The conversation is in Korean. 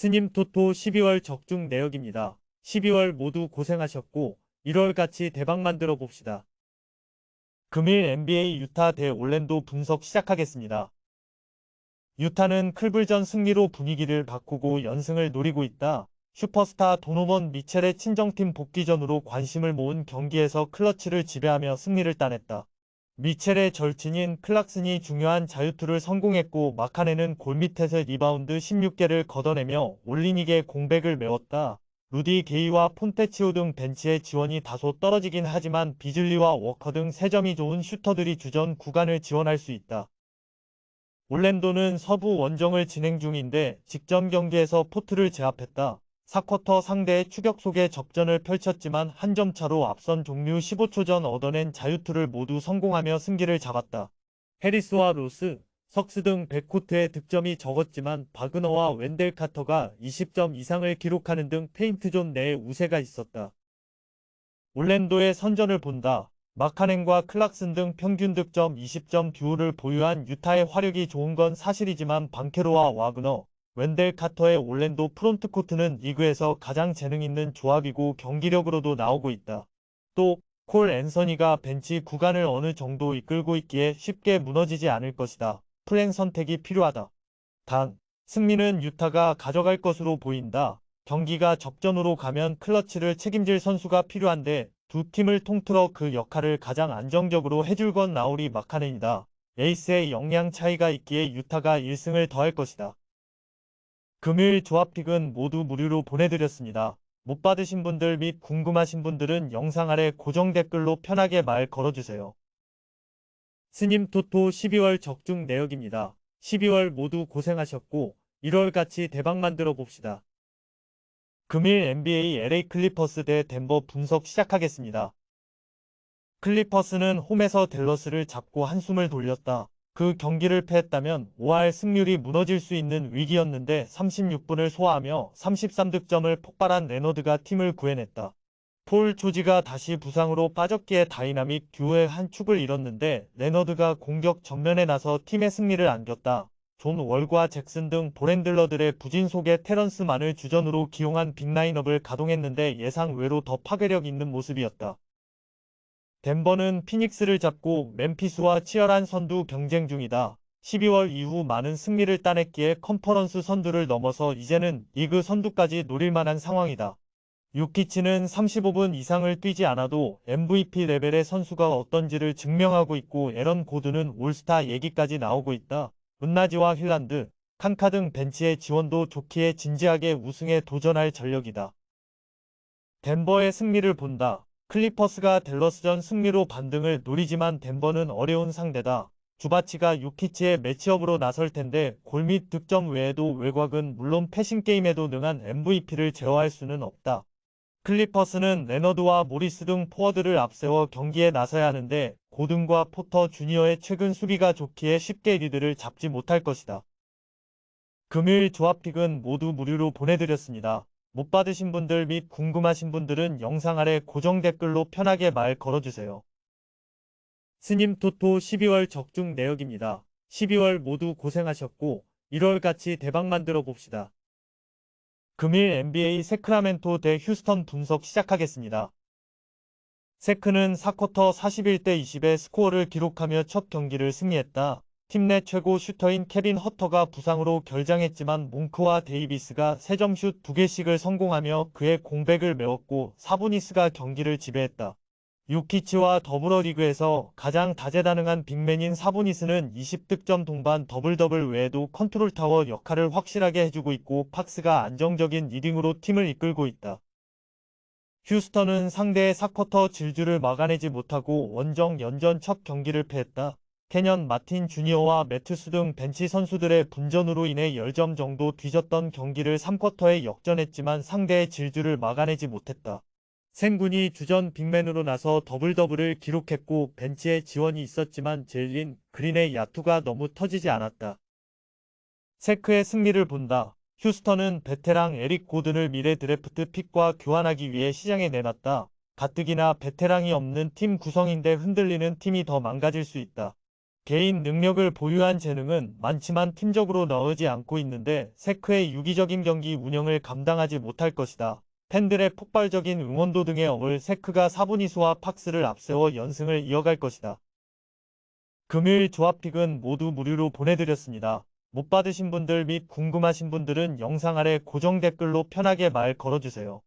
스님 토토 12월 적중 내역입니다. 12월 모두 고생하셨고 1월 같이 대박 만들어 봅시다. 금일 NBA 유타 대 올랜도 분석 시작하겠습니다. 유타는 클불전 승리로 분위기를 바꾸고 연승을 노리고 있다. 슈퍼스타 도노번 미첼의 친정팀 복귀전으로 관심을 모은 경기에서 클러치를 지배하며 승리를 따냈다. 미첼의 절친인 클락슨이 중요한 자유투를 성공했고 마카네는 골밑에서 리바운드 16개를 걷어내며 올리닉의 공백을 메웠다. 루디 게이와 폰테치오 등 벤치의 지원이 다소 떨어지긴 하지만 비즐리와 워커 등 3점이 좋은 슈터들이 주전 구간을 지원할 수 있다. 올랜도는 서부 원정을 진행 중인데 직전 경기에서 포트를 제압했다. 4쿼터 상대의 추격 속에 접전을 펼쳤지만 한 점 차로 앞선 종료 15초 전 얻어낸 자유투를 모두 성공하며 승기를 잡았다. 해리스와 로스, 석스 등 백코트의 득점이 적었지만 바그너와 웬델 카터가 20점 이상을 기록하는 등 페인트존 내에 우세가 있었다. 올랜도의 선전을 본다. 마카넨과 클락슨 등 평균 득점 20점 듀오를 보유한 유타의 화력이 좋은 건 사실이지만 방케로와 와그너, 웬델 카터의 올랜도 프론트코트는 리그에서 가장 재능 있는 조합이고 경기력으로도 나오고 있다. 또 콜 앤서니가 벤치 구간을 어느 정도 이끌고 있기에 쉽게 무너지지 않을 것이다. 플랜 선택이 필요하다. 단, 승리는 유타가 가져갈 것으로 보인다. 경기가 접전으로 가면 클러치를 책임질 선수가 필요한데 두 팀을 통틀어 그 역할을 가장 안정적으로 해줄 건 나우리 마카넨이다. 에이스의 역량 차이가 있기에 유타가 1승을 더할 것이다. 금요일 조합픽은 모두 무료로 보내드렸습니다. 못 받으신 분들 및 궁금하신 분들은 영상 아래 고정 댓글로 편하게 말 걸어주세요. 스님 토토 12월 적중 내역입니다. 12월 모두 고생하셨고 1월 같이 대박 만들어 봅시다. 금일 NBA LA 클리퍼스 대 덴버 분석 시작하겠습니다. 클리퍼스는 홈에서 댈러스를 잡고 한숨을 돌렸다. 그 경기를 패했다면 5할 승률이 무너질 수 있는 위기였는데 36분을 소화하며 33득점을 폭발한 레너드가 팀을 구해냈다. 폴 조지가 다시 부상으로 빠졌기에 다이나믹 듀오의 한 축을 잃었는데 레너드가 공격 전면에 나서 팀의 승리를 안겼다. 존 월과 잭슨 등 보랜들러들의 부진 속에 테런스만을 주전으로 기용한 빅라인업을 가동했는데 예상 외로 더 파괴력 있는 모습이었다. 덴버는 피닉스를 잡고 멤피스와 치열한 선두 경쟁 중이다. 12월 이후 많은 승리를 따냈기에 컨퍼런스 선두를 넘어서 이제는 리그 선두까지 노릴 만한 상황이다. 유키치는 35분 이상을 뛰지 않아도 MVP 레벨의 선수가 어떤지를 증명하고 있고 에런 고드는 올스타 얘기까지 나오고 있다. 은나지와 힐란드, 칸카 등 벤치의 지원도 좋기에 진지하게 우승에 도전할 전력이다. 덴버의 승리를 본다. 클리퍼스가 댈러스전 승리로 반등을 노리지만 덴버는 어려운 상대다. 주바치가 유키치의 매치업으로 나설 텐데 골밑 득점 외에도 외곽은 물론 패싱 게임에도 능한 MVP를 제어할 수는 없다. 클리퍼스는 레너드와 모리스 등 포워드를 앞세워 경기에 나서야 하는데 고든과 포터 주니어의 최근 수비가 좋기에 쉽게 리드를 잡지 못할 것이다. 금요일 조합픽은 모두 무료로 보내드렸습니다. 못 받으신 분들 및 궁금하신 분들은 영상 아래 고정 댓글로 편하게 말 걸어주세요. 스님 토토 12월 적중 내역입니다. 12월 모두 고생하셨고 1월 같이 대박 만들어 봅시다. 금일 NBA 세크라멘토 대 휴스턴 분석 시작하겠습니다. 세크는 4쿼터 41대 20의 스코어를 기록하며 첫 경기를 승리했다. 팀 내 최고 슈터인 케빈 허터가 부상으로 결장했지만 뭉크와 데이비스가 3점 슛 2개씩을 성공하며 그의 공백을 메웠고 사보니스가 경기를 지배했다. 유키치와 더불어 리그에서 가장 다재다능한 빅맨인 사보니스는 20득점 동반 더블더블 외에도 컨트롤 타워 역할을 확실하게 해주고 있고 팍스가 안정적인 리딩으로 팀을 이끌고 있다. 휴스턴은 상대의 4쿼터 질주를 막아내지 못하고 원정 연전 첫 경기를 패했다. 캐년 마틴 주니어와 매튜스 등 벤치 선수들의 분전으로 인해 10점 정도 뒤졌던 경기를 3쿼터에 역전했지만 상대의 질주를 막아내지 못했다. 생군이 주전 빅맨으로 나서 더블 더블을 기록했고 벤치에 지원이 있었지만 젤린 그린의 야투가 너무 터지지 않았다. 세크의 승리를 본다. 휴스턴은 베테랑 에릭 고든을 미래 드래프트 픽과 교환하기 위해 시장에 내놨다. 가뜩이나 베테랑이 없는 팀 구성인데 흔들리는 팀이 더 망가질 수 있다. 개인 능력을 보유한 재능은 많지만 팀적으로 나오지 않고 있는데 세크의 유기적인 경기 운영을 감당하지 못할 것이다. 팬들의 폭발적인 응원도 등에 어울 세크가 4분이수와 팍스를 앞세워 연승을 이어갈 것이다. 금요일 조합픽은 모두 무료로 보내드렸습니다. 못 받으신 분들 및 궁금하신 분들은 영상 아래 고정 댓글로 편하게 말 걸어주세요.